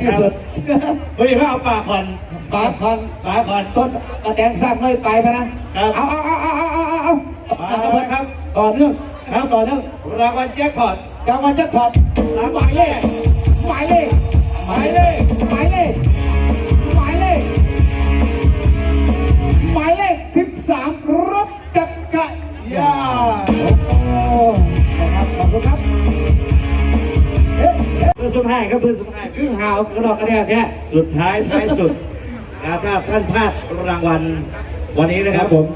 ที่สุดเฮ้ยไม่เอาปากก่อนปากพันปากก่อนต้นกระแตงสร้างเลยไปพะนะครับเอาเอาเอาเอาเอาเอาเอาเอามาเลยครับต่อเนื่องครับต่อเนื่องรางวัลแจ็คพอตกลางวันจะผัดสามหมายเลขหมายเลขหมายเลขหมายเลขหมายเลขหมายเลขสิบสามรถจักรยาโอ้น สุดท้ายครับเพื่อนสุดท้ายครึ่งหาวกระดอกกระเดียแค่สุดท้ายท้ายสุดนะครับถ้าท่านพลาดรางวัลวันนี้นะครับผม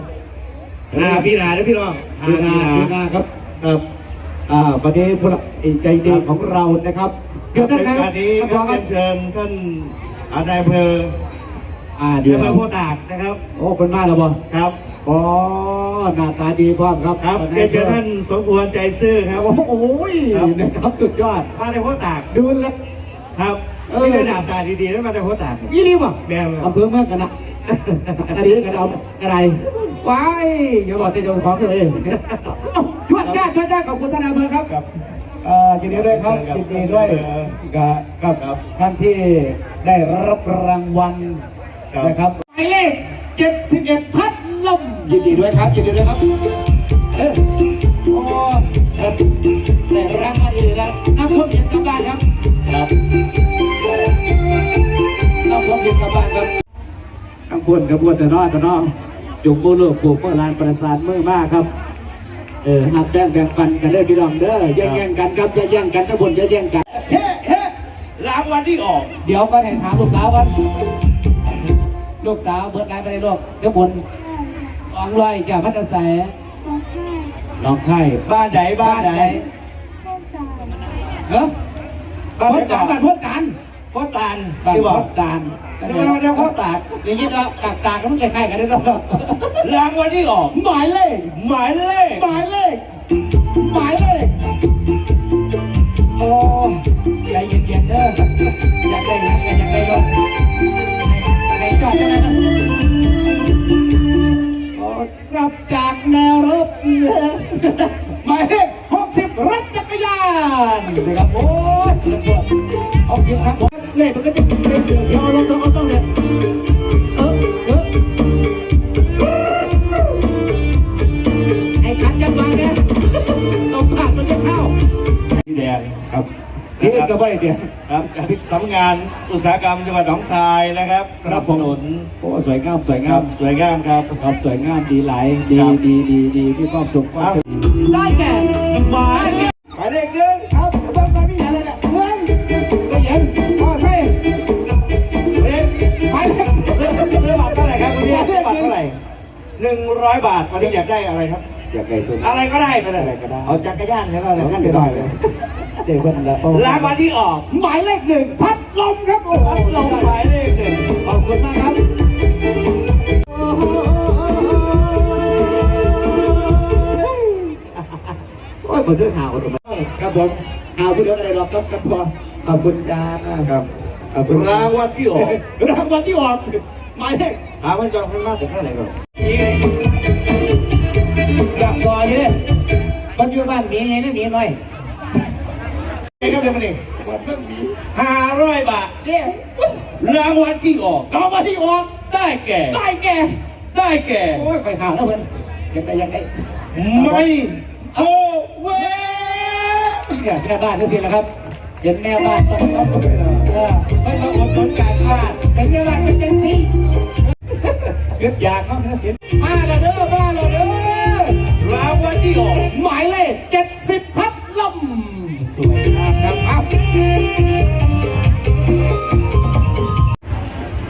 หาพี่นานะพี่น้องหาพีพี่นานาพีนาครับครับอ่าประเดี๋ยวผู้หลักใจดีของเรานะครับเชิเชิญญท่านท่านคนี้รับคท่านรับรองครับเชิญท่านอาจารย์อำเภออ่าเดี๋เดี๋ยยววอำเภอโพธิ์ตากนะครับ โอ้คนมาแล้วบ่ครับ อ๋อหน้าตาดีพร้อมครับครับเรียนเชิญท่านสมควรใจซื่อครับ โอ้โหครับนะครับสุดยอดมาในโพธิ์ตากดูแลวครับเออนี่คือหน้าตาดีๆแล้วมาจากโพธิ์ตากยี่รีบอะแบมอำเภอเมืองกันนะอันนี้กันเอาอะไรว้ายอย่าบอกจะโดนของเลยเอ้าชวนจ้าชวนจ้าขอบคุณท่านอำเภอครับครับเอ่อยินดีด้วยครับยินดีด้วยกับกับครับท่านที่ได้รับรางวัลครับนะครับหมายเลข71พัด ลมยินดีด้วยครับยินดีด้วยครับเอ้ยโอ้ครับได้รางวัลดีแล้วน้ำท่วมเย็นกลับบ้านครับครับน้ำท่วมเย็นกลับบ้านครับขบวนขบวนแต่น้อแต่น้อจุกโบโลกปลูกโบราณประสานมือมากครับเออหักแบ่งแบ่งปันกันเด้อพี่น้องเด้อแย่งแย่งกันครับอย่าแย่งกันทั้งบนอย่าแย่งกันเฮ้เฮ้รางวัลที่ออก เดี๋ยวก็ให้ถามลูกสาวกันลูกสาวเบิดไลน์ไปในโลกเดี๋ยวบน สองร้อยแก่พัฒนแสน้องไข่บ้านไหนบ้านไหนเฮ้ยบ้านไหนพ้นการบ้านพ้นการโพธิ์ตานบ้านที่บพ้อกนการทำไมมาจากโพธิ์ตากอย่างนี้เรากากตาก็มันจะใกล้กันด้วยกันรางวัลที่ออกหมายเลขหมายเลขหมายเลขหมายเลขโอ้ใจเย็นๆเด้ออยากได้อยากได้อยากได้รถในจอดจังเลย ลับจากแนวรบหมายเลขหกสิบรถจักรยานนะครับโอ้ยหกสิบครับผมเลขมันก็จะเป็นเสือเขียอาลงต้องเอาต้องเลยเออเออไอ้ขันจะมาเนี่ยต้องผ่านมันจะเข้าที่แดงครับที่ก็ไม่ได้เดียว สำนักงานอุตสาหกรรมจังหวัดหนองคายนะครับสนับสนุนโอ้สวยงามสวยคงารับมสวยงามครับ ครับสวยงามดีหลายดีครับ ดีดีดีมีความสุขความสุขได้แก่หมายหมายเลขหนึ่งครับเบิ้งไปไม่ยันเลยเนี่ยเงินก็เย็นพอใช่เลขไปเลยเรื่องเรื่องบาทเท่าไหร่ครับคุณพี่เรื่องบาทเท่าไหร่หนึ่งร้อยบาทวันนี้อยากได้อะไรครับอยากได้สุดอะไรก็ได้ไปเลยอะไรก็ได้เอาจักรยานใช่ไหมเลยขั้นเดียวเลยเดี๋ยวเบิ้งแล้วรางวัลที่ออก หมายเลขหนึ่งพัดลมครับโอ้โหพัดลมหมายเลขหนึ่งขอบคุณมากครับโอ้ยผมจะหาวทำไมครับผมหาวผู้เดียวอะไรหรอกครับครับพอขอบคุณจ้าครับขอบคุณรางวัลที่ออกรางวัลที่ออกหมายเลขถามมันจองเป็นมากแต่เท่าไหร่ก่อน จากซอยนี่มันอยู่บ้านมีไงนี่มีหน่อยนี่ครับเดี๋ยวมาหนึ่งวันเรื่องมีห้าร้อยบาทเดี๋ยวรางวัลที่ออกรางวัลที่ออกได้แก่ได้แก่ได้แก่ โอ้ยไฟขาวแล้วเพื่อนเก็บไปยังไงไม่โทเวเนี่ยแม่บ้านนี่สิแล้วครับเห็นแม่บ้านต้องต้องเออไม่ต้องอดทนการพลาดเป็นแม่บ้านเป็นจังสิเกิดอยากเขาเห็นมาแล้วเด้อมาแล้วเด้อรางวัล ที่ออกหมายเลขเจ็ดสิบพัดลมสวยงามครับเอา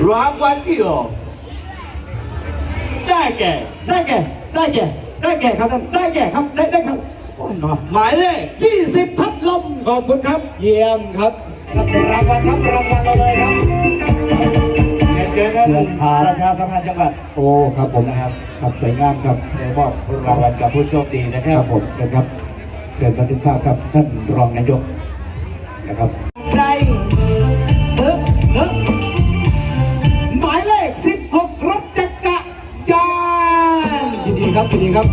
รางวัลที่ออกได้แก่ ได้แก่ ได้แก่ ได้แก่ครับท่านได้แก่ครับ ได้ได้ครับโอ้ยหนอหมายเลขยี่สิบพัดลมขอบคุณครับ เยี่ยมครับรับรางวัลครับรางวัลเราเลยครับ เรียนเชิญท่านเชิญครับประชาสัมพันธ์จังหวัด โอ้ครับผมนะครับ ครับสวยงามครับได้มอบรางวัลกับผู้โชคดีนะคครัรับบผมเชิญครับ เชิญบันทึกภาพครับท่านรองนายกนะครับได้เฮ้เฮ้หมายเลขสิบหกรถจักรยานยินดีครับยินดีครับ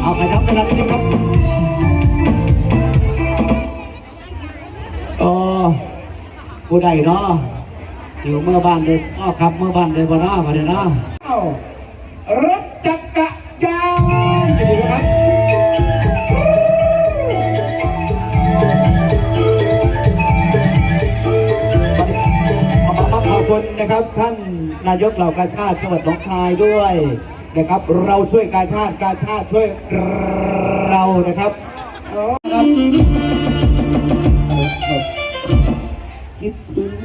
เอาไปครับไปรับนิดนึงครับเออผู้ใดเนาะ อยู่เมื่อบ้านเลยอ้อครับเมื่อบ้านเลยบ่เนามาเลยนะเอารถจักรยานยินดีด้วยครับขอบคุณขอบคุณนะครับท่านนายกเหล่ากาชาติจังหวัดหนองคายด้วยนะครับ เราช่วยกาชาติกาชาติช่วยเรานะครับ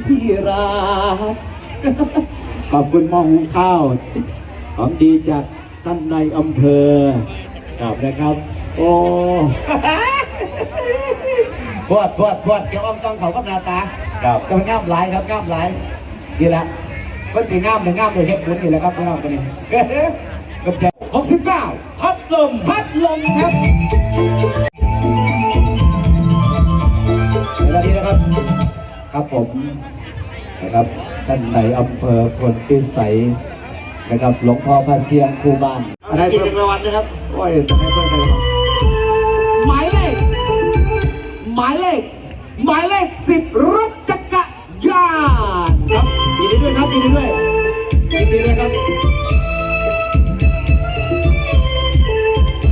ที่รัก ขอบคุณหมองหุงข้าวของดีจากท่านในายอำเภอครับนะครับ โอ้พวดพวดพวดเกี่ยวอ้อมต้องเขากับหนาตาครับจะเป็นง่ามหลายครับง่ามหลายนี่แหละก็ตีง่ามเลยง่ามเลยเฮ็ดบุญนี่แหละครับง่ามกันนี่กับใจหกสิบเก้าพัดลมพัดลมครับเวลานี้นะครับ ครับผม นะครับท่านในอำเภอพลพิสัยนะครับหลวงพ่อพระเสียงครูบ้านอะไรอีกหนึ่งรางวัลนะครับโอ้ยจะให้เพื่อนไปครับหมายเลขหมายเลขหมายเลขสิบรถจักรยานครับยินดีด้วยครับยินดีด้วยยินดีด้วยครับ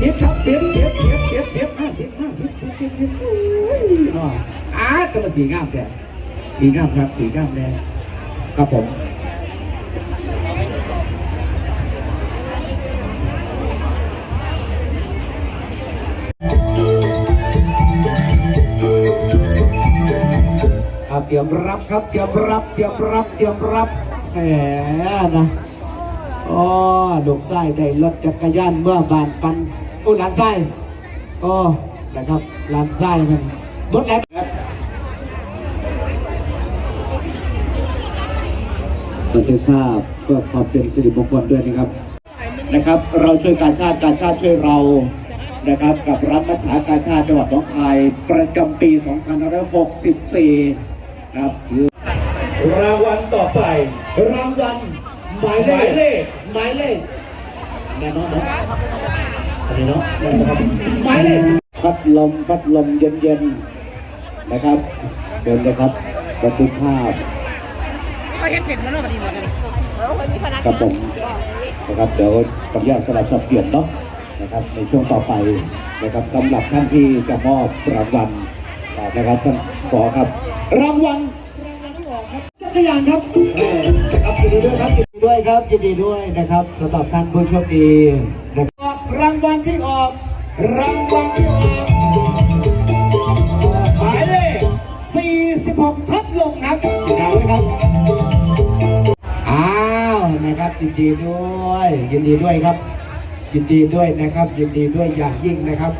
สิบครับสิบสิบสิบสิบสิบห้าสิบห้าสิบสิบสิบสิบโอ้ยเนาะอาจะมาสีงามแต่ สีงามครับ สีงามแน่ครับผมครับเตรียมรับครับเตรียมรับเตรียมรับเตรียมรับแหมนะอ๋อลูกไส้ได้รถจักรยานเมื่อบานปันอุ้หลานไส้โอ้นะครับหลานไส้มันบดแล้ว บันทึกภาพเพื่อความเป็นสิริมงคลด้วยนะครับนะครับ เราช่วยการชาติการชาติช่วยเรานะครับ กับรัฐประชาการชาติจังหวัดหนองคาย ประจำปี 2564 ครับรางวัลต่อไป รางวัลหมายเลหมายเลขหมายเลขแน่นอนนะอันนี้เนาะหมายเลขพัดลมพัดลมเย็นๆนะครับเดินเลยครับบันทึกภาพ ก็เห็นเผ็ดมันแล้วพอดีหมดเลยเออคนมีพนักครับผมนะครับเดี๋ยวขออนุญาตสลับสับเปลี่ยนเนาะนะครับในช่วงต่อไปนะครับสำหรับท่านที่จะมอบรางวัลนะครับท่านขอครับ รางวัลจักรยานครับเอ่อนะครับยินดีด้วยครับยินดีด้วยครับยินดีด้วยนะครับสำหรับท่านผู้โชคดีนะครับออกรางวัลที่ออกรางวัลที่ออกหมายเลข46พัดลมครับเอาเลยครับ อ้าวนะครับยินดีด้วย ยินดีด้วยครับ ยินดีด้วยนะครับ ยินดีด้วยอย่างยิ่งนะครับ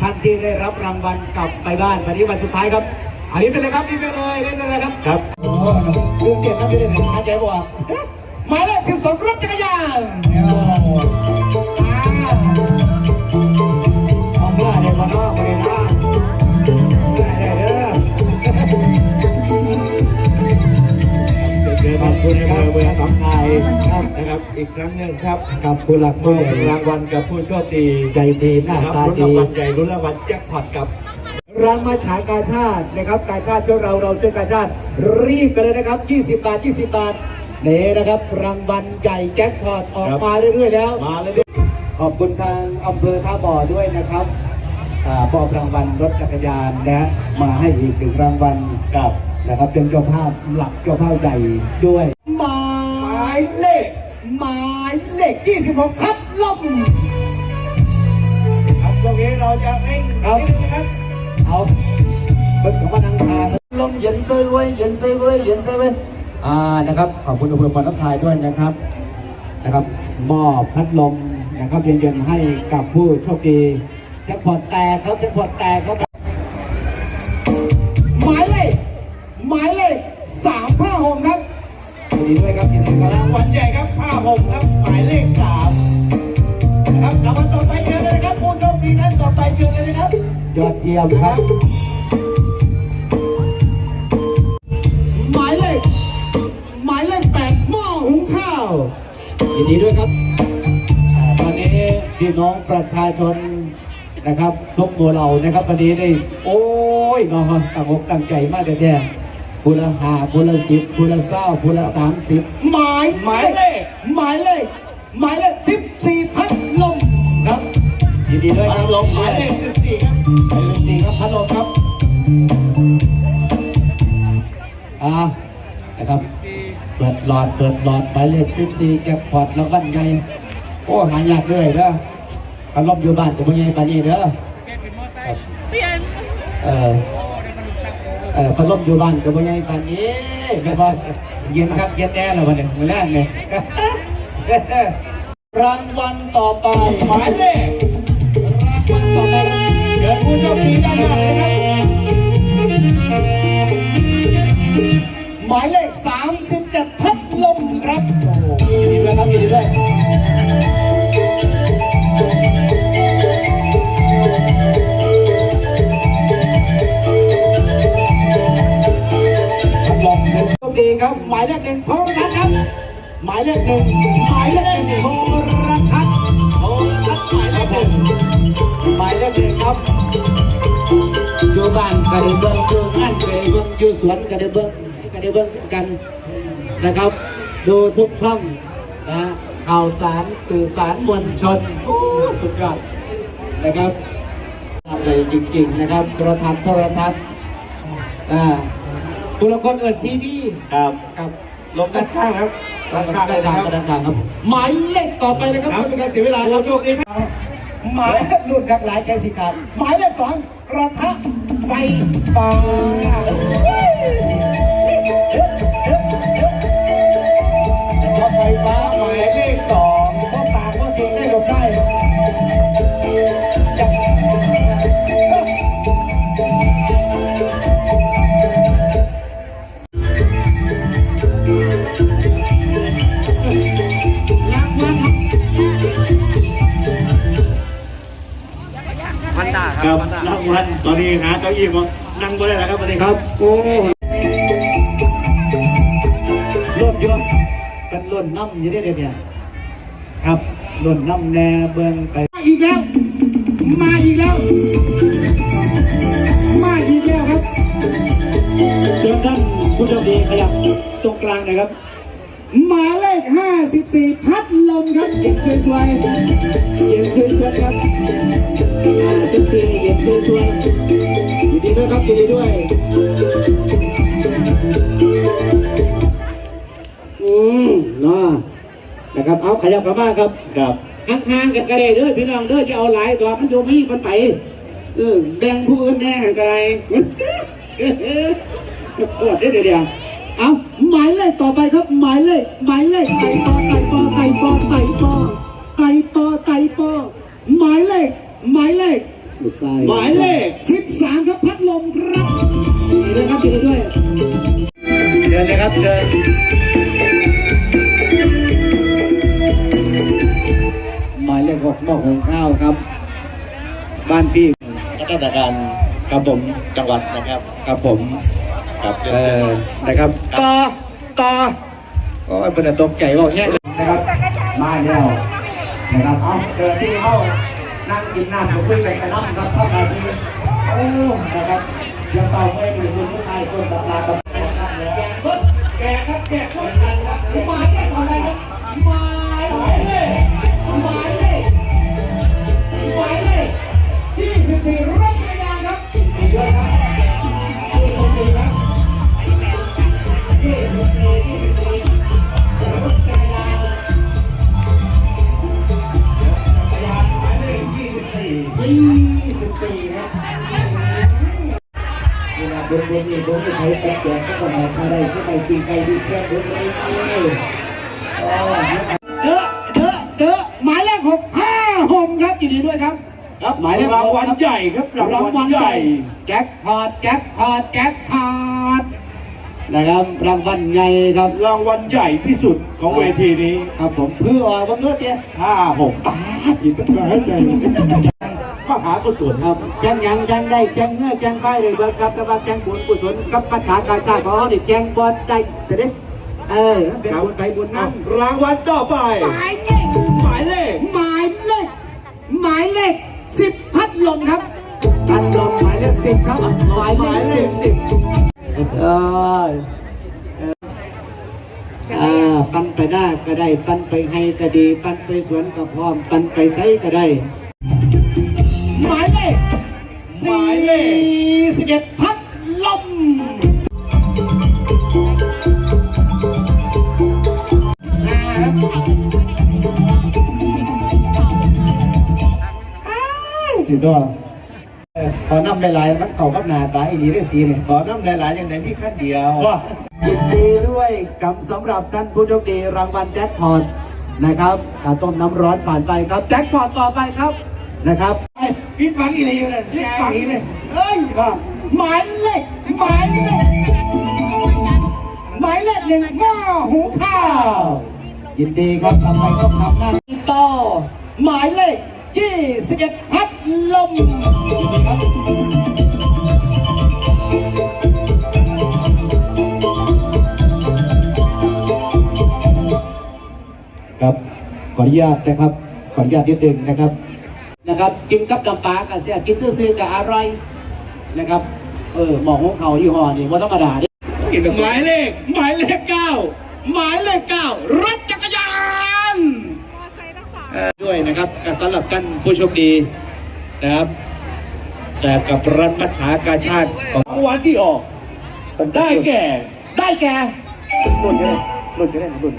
ท่านที่ได้รับรางวัลกลับไปบ้านวันนี้วันสุดท้ายครับอันนี้เป็นเลยครับนี่เป็นเลยนี่เป็นเลยครับครับโอ้เรื่องเกียรตินะไม่ได้หนึ่งท่านใจบอกหมายเลข12รถจักรยานอ้าวเอาเมื่อเดี๋ยวมานอก คุณนะครับเมืองหนองคายนะครับ อีกครั้งหนึ่งครับครับคุณหลักมผู้อบใหญ่รางวัลกับผู้โชคดีใจดีหน้านะครับตารุ่นดีรางวัลใหญ่รุ่นรางวัลแจ็คพอตกับ ร้านมาฉายกาชาตินะครับกาชาติช่วยเราเราช่วยกาชาติรีบกันเลยนะครับ 20 บาท 20 บาทนี่นะครับ รางวัลใหญ่แจ็คพอตออกครับ มาเรื่อยๆแล้ว มาเลยขอบคุณทางอำเภอท่าบ่อด้วยนะครับอ่ามอบรางวัลรถจักรยานนะฮะมาให้อีกหนึ่งรางวัลกับนะครับเป็นเจ้าภาพหลักเจ้าภาพใหญ่ด้วยหมาย ข 26พัดลมครับตรงนี้เราจะเร่งครับนิดนึงนะครับเอาเป็นของมานังทานลมเย็นซวยเว้ยเย็นซวยเว้ยเย็นซวยเว้ยอ่านะครับขอบคุณอำเภอปอนน้ำพายด้วยนะครับนะครับมอบพัดลมนะครับเย็นๆให้กับผู้โชคดีแจ็คพอตแตกครับแจ็คพอตแตกครับหมายเลขหมายเลข356ครับยินดีด้วยครับยินดีครับรางวัลใหญ่ครับผ้าห่มครับหมายเลขสามนะครับรางวัลต่อไปเชิญเลยนะครับผู้โชคดีท่านต่อไปเชิญเลยนะครับยอดเยี่ยมครับ หมายเลขหมายเลข8หม้อหุงข้าวยินดีด้วยครับอ่าตอนนี้พี่น้องประชาชนนะครับทุกหมู่เหล่านะครับวันนี้ได้โอ้ยเน้องตั้งอกตั้งใจมากแท้ๆผู้ละห้าผู้ละสิบผู้ละเศร้าผู้ละสามสิบ หมายหมายเลข หมายเลข หมายเลขสิบสี่พัดลมครับยินดีด้วยคพัรัดบลมหมายเลขสิบสี่ครับหมายเลขสี่ครับพัดลมครับอ่านะครับเปิดหลอดเปิดหลอดหมายเลขสิบสี่แก็บพอร์ตแล้วกันไงโอ้หายากเลยเด้อพัดลมอยู่บ้านจะไม่ใช่ปานนี้เด้อครับเออเออพัดลมอยู่บ้านก็ไม่ใช่ปานนี้แม่บอยเย็นครับเย็นแน่แล้ววันนี้มือแรกเนี่ย รางวัลต่อไปหมายเลขรางวัลต่อไปครับเกิดผู้โชคดีได้เลยนะครับายเลขหนึ่งหมายเลขหนึ่งโทรทัศน์โทรทัศน์หมายเลขหนึ่งหมายเลขหนึ่งครับอยู่บ้านก็ได้เบิ่งอยู่งานก็ได้เบิ่งอยู่สวนก็ได้เบิ่งก็ได้เบิ่งกันนะครับ ดูทุกช่องนะข่าวสารสื่อสารมวลชนโอ้สุดยอดนะครับทำเลยจริงๆนะครับโทรทัศน์โทรทัศน์อ่าบุรคนเอิดทีวีครับครับ ลงด้านข้างครับด้านข้างได้เลยทานะงครับด้านข้างครับ หมายเลขต่อไปนะครับครับไม่เป็นการเสียเวลาคผู้รับโชคดีครับหมายรุ่นครับหลายแกสิการหมายเลขสองกระทะไฟฟ้าร พันดาคครัรับบพันดารางวัลตอนนี้หาเก้าอี้มานั่งบนได้แล้วครับสวัสดีครับ โอ้รถยนต์เป็นรถน้ำอยู่ได้เดี๋ยวเนี่ยครับรถน้ำแน่เบื้องไป อีกแล้ว มาอีกแล้ว มาอีกแล้วครับ เชิญท่านผู้โชคดีขยับตรงกลางหน่อยครับ หมายเลข 54 พัดลมครับเย็นสวยๆเย็นสวยๆครับ54เย็นสวยๆยินดีด้วยครับยินดีด้วยอืมเนาะนะครับเอาขยับกลับมาครับครับห่างๆกันก็ได้เด้อพี่น้องเด้อจะเอาหลายตัวมันอยู่มีมันไปเออแบ่งผู้อื่นแน่กันก็ได้ปวดได้อเดี๋ยว เอาหมายเลขต่อไปครับ หมายเลขหมายเลขไก่ปอไก่ปอไก่ปอไก่ปอไก่ปอไก่ปอหมายเลขหมายเลขลูกไส้หมายเลขสิบสามครับพัดลมครับนดีด้วยครับยินดีด้วยเดินเลยครับเดินหมายเลขหกหม้อหุงข้าวครับ บ้านพี่ข้าราชการครับผมจังหวัดนะครับครับผม ครับเออนะครับต่อต่อโอ้ยเป็นแต่ตกใจว่าเนี่ยนะครับ มาแล้วนะครับเอาเดินที่เข้านั่งกินน้ำกับคุยกันกันน้ำครับเข้ามาที่โอ้นะครับยังเต่าไม่ดูคุณผู้ชายคนตำรากับแกครับแกครับแกคนกันครับหมายเลขอะไรครับหมายเลขหมายเลขหมายเลขยี่สิบสี่ วลาบุญบุญนี่บุญที่ใครแกแจกก็ต้องมาอะไรก็ไปกินไปดีแค่บุญไปเด้อเดอเด้อหมายเลขหกห้าหมครับยินดีด้วยครับ ครับหมายเลขรางวัลใหญ่ครับรางวัลใหญ่แจ็คพอตแจ็คพอตแจ็คพอต นะครับรางวัลใหญ่ครับรางวัลใหญ่ที่สุดของเวทีนี้ครับผมเพื่อวันเลือดเนี่ยห้าหกป้าดอีกเป็นร้อยเลยมหากุศลครับแจ้งหยังแจ้งได้แจ้งเงื่อแจ้งไปเลยเบิดครับแต่ว่าแจ้งบุญกุศลกับปัญหาการชาติของเขาดิแจ้งบอลใจเสด็จเออเป็นบุญไปบุญนั่นรางวัลต่อไปหมายเลขหมายเลขหมายเลขหมายเลขสิบพัดลมครับพัดลมหมาย เลขสิบครับหมายเลขสิบเออปันไปได้ก็ได้ ปันไปให้ก็ดี ปันไปสวนก็พร้อม ปันไปใไซก็ได้ หมายเลขสี่สิบเอ็ดพัดลมถูกต้วง ขอนำหลายๆมันเข้ากับหน้าตาอีนีได้สีเนี่ยขอน้ำหลายๆอย่างไหนพี่ขั้นเดียวก็ยินดีด้วยกับสำหรับท่านผู้โชคดีรางวัลแจ็คพอตนะครับกาต้มน้ำร้อนผ่านไปครับ แจ็คพอตต่อไปครับนะครับพี่ฟังอีหลีเลยพี่ฟังอีเลยเฮ้ยหมายเลขหมายเลขหมายเลขหนึ่งหม้อหุงข้าวยินดีครับทำไมต้องทำหน้าที่ต่อหมายเลขยี่สิบเอ็ดพัด ลมครับขออนุญาตนะครับขออนุญาตนิดนึงนะครับนะครับ กินกับน้ำปลากับเสียกินซื่อๆกับอร่อยนะครับเออหมอกของเขายี่ห้อนี่ว่าธรรมดาเด้หมายเลข หมายเลขเก้าหมายเลขเก้ารถจักรยานด้วยนะครับกับสำหรับท่านผู้โชคดี นะครับ แต่กับรัฐมัชชากาชาติของรางวัลที่ออก ได้แก่ ได้แก่รุ่นก็ได้รุ่นก็ได้รุ่น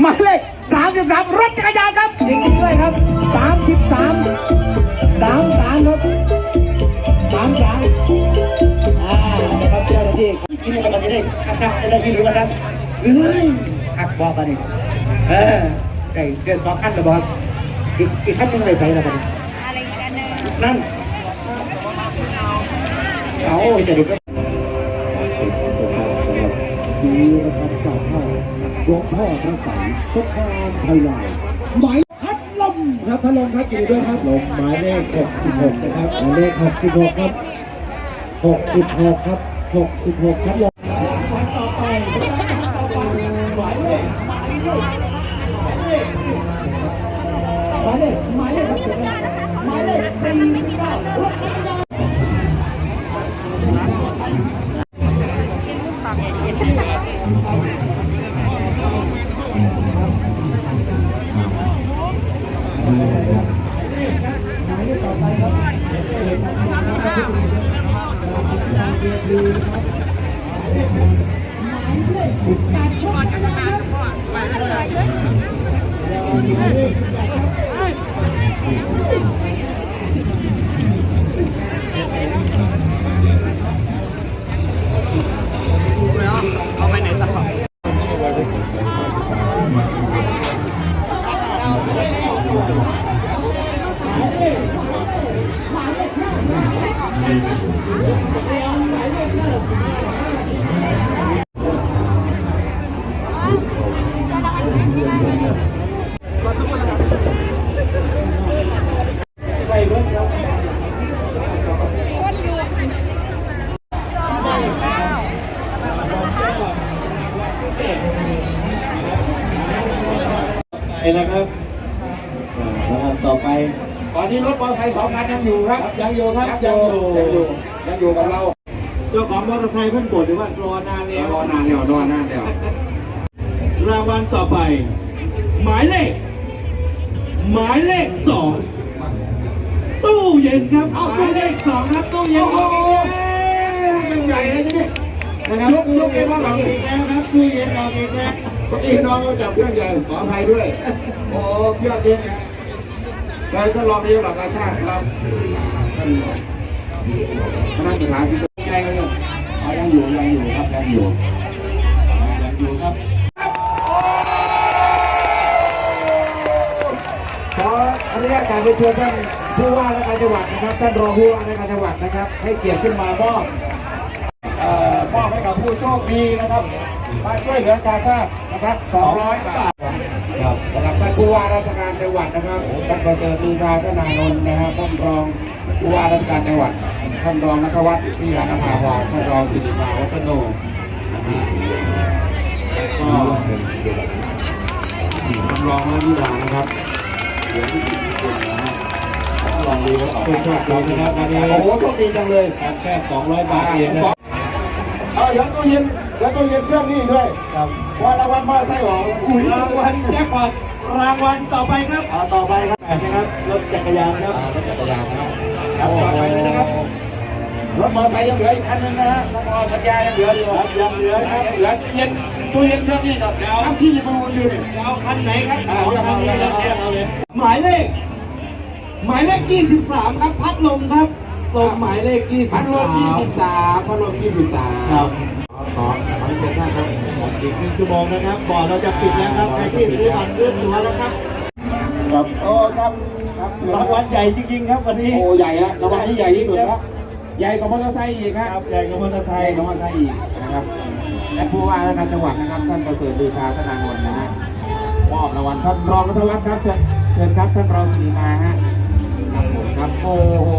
หมายเลขสามสิบสามรถจักรยานครับจริงๆด้วยครับสามสิบสามสามสามครับสามสามอ่านะครับเจ้าหน้าที่กินกันจะได้อาซาจะได้กินหรือเปล่าครับเฮ้ยหักบอกกันนี่เออไก่เกินสองขั้นแล้วบอกอีกอีกขั้นหนึงไปใส่แล้วกัน อะไรกันเนี่ยนั่นเอาจะดูก็ดีนะครับจากพ่อหลวงพ่อพระสังฆ์สถานไทยลายหมายพัดลมครับพัดลมครับยินดีด้วยครับลมหมายเลข66นะครับหมายเลข66ครับ66ครับ66ครับลม รางวัลต่อไปตอนนี้รถมอเตอร์ไซค์สองคันยังอยู่ครับยังอยู่ครับยังอยู่ยังอยู่ยังอยู่กับเราเจ้าของมอเตอร์ไซค์เพิ่นบ่นหรือว่ารอนานแล้วรอนานแล้วรอนานแล้วรางวัลต่อไป หมายเลข หมายเลขสองตู้เย็นครับหมายเลขสองครับตู้เย็นโอ้อโหอกอีกแล้วยังใหญ่เลยนี่นะครับยกยกเองว่าหลังออกอีกแล้วครับตู้เย็นออกอีกแล้ว เมื่อกี้น้องเขาจับเครื่องใหญ่ขออภัยด้วย โอ้เครื่องเย็นนะ นายท่านรองนายกหลักการชาติครับท่านคณะสิงหาธิกาแจ้งเลยยังอยู่ยังอยู่ครับยังอยู่ยังอยู่ครับขออนุญาตการไปเชิญท่านผู้ว่าราชการจังหวัดนะครับท่านรองผู้ว่าราชการจังหวัดนะครับ ให้เกียรติขึ้นมามอบเอ่อมอบให้กับผู้โชคดีนะครับมาช่วยเหลือชาติชาตินะครับ200บาท ครับสำหรับท่านผู้ว่าราชการจังหวัดนะครับท่านประเสริฐลือชาธนานนท์นะครับท่านรองผู้ว่าราชการจังหวัดท่านรองนัทวัฒน์ที่ยานภาวาท่านรองสิริมาวัฒโนนะฮะก็ท่านรองนัทวิดานะครับเดี๋ยวที่ญี่ปุ่นนะฮะท่านรองดีครับผู้โชคดีนะครับวันนี้โอ้โหโชคดีจังเลยแค่200บาทเองนะเออเดี๋ยวตู้เย็น แล้วต้องเรียนเครื่องนี่ด้วยครับว่ารางวัลมอไซค์ออกอุ้ยรางวัลแจ็คพอตรางวัลต่อไปครับอ่าต่อไปครับแปดนะครับรถจักรยานครับอ่ารถจักรยานนะครับครับต่อไปเลยนะครับรถมอไซค์ยังเหลืออีกคันหนึงนะฮะรถมอสัญญายังเหลืออยู่ครับยังเหลือครับยังเหลือเย็นตู้เย็นเครื่องนี่กับน้ำที่บรูนอยู่นี่เอาคันไหนครับอ่าเอาคันนี้เอาเลยเอาเอาเลยหมายเลข หมายเลข23ครับพัดลมครับลมหมายเลข23พัดลมยี่สิบสามพัดลมยี่สิบสามครับ ขอขอขอเชิญท่านครับอีกหนึ่งชั่วโมงนะครับบ่อเราจะปิดแล้วครับใครที่ซื้อบัตรซื้อตั๋วแล้วครับครับโอ้ครับครับเชิญรางวัลใหญ่จริงๆครับวันนี้โอ้ใหญ่ละรางวัลที่ใหญ่ที่สุดครับใหญ่กว่ามอเตอร์ไซค์อีกคครัรับบใหญ่กว่ามอเตอร์ไซใช่ค์คำว่าใช่อีกนะครับและผู้ว่าราชการจังหวัดนะครับท่านประเสริฐลือชาธนานนท์นะฮะมอบรางวัลท่านรองรัฐวัฒน์ครับเชิญเชิญครับท่านรองศรีมาฮะครับผมครับโอ้โห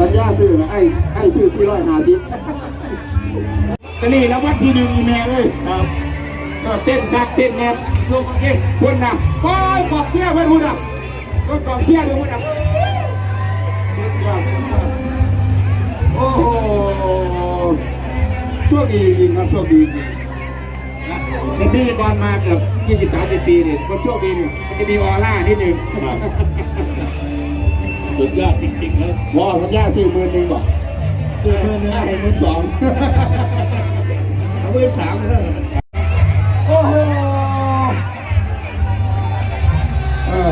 สัญญาซื้อนะไอ้ไอ้ซื้อสี่ร้อยห้าสิบ แต่นี่รางวัลที่หนึ่งอีเมลเลยครับก็เต้นคักเต้นแนบลูกเก่งคุณนะบอยกอกเชียร์เพื่อนคุณนะก็กอกเชียร์ดูคุณนะสุดยอดสุดยอดโอ้โหโชคดีจริงครับโชคดีจริงนะเป็นพิธีกรมาเกือบ20 30ปีเนี่ยคนโชคดีเนี่ยมันจะมีออร่านิดนึงสุดยอดจริงๆครับวอสัญญาซื้อมือหนึ่งบอกซื้อมือหนึ่งให้มือสอง เอาเบอร์สามเลยโอ้โหเออ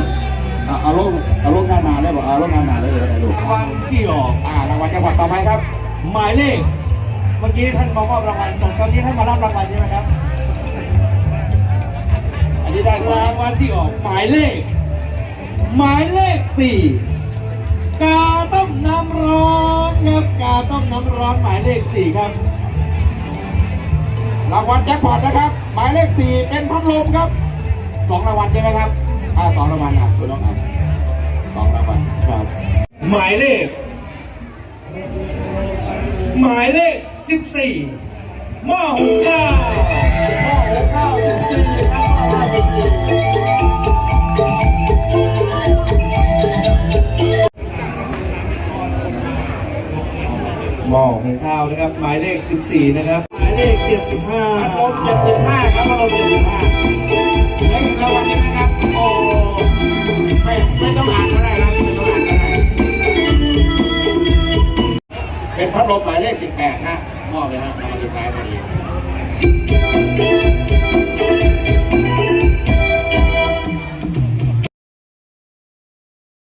เอาลงเอาลงงานหนาได้บอกเอาลงงานหนาได้เลยได้ลูรางวัลที่ออกอ่ารางวัลจังหวัดต่อไปครับ หมายเลข เมื่อกี้ท่านมามอบรางวัลตอนนี้ท่านมารับรางวัลใช่ไหมครับ อันนี้ได้สองรางวัลที่ออกหมายเลข หมายเลขสี่กาต้มน้ำร้อนครับกาต้มน้ำร้อนหมายเลขสี่ครับ รางวัลแจ็คพอตนะครับ หมายเลขสี่เป็นพัดลมครับสองรางวัลใช่ไหมครับอ่าสองรางวัลอะคุณน้องอะสองรางวัลครับ หมายเลข หมายเลขสิบสี่หม้อหุงข้าวหม้อหุงข้าวสิบสี่ครับหม้อข้าวสิบสี่หม้อหุงข้าวนะครับ หมายเลข 14 นะครับ หมายเลข75พัดลมเจ็ดสิบห้าครับพัดลมเจ็ดสิบห้าและถึงรางวัลนี้นะครับ โอ้ไม่ไม่ต้องอ่านก็ได้ครับไม่ต้องอ่านก็ได้เป็นพัดลมหมายเลขสิบแปดฮะมอบเลยฮะรางวัลสุดท้ายพอดี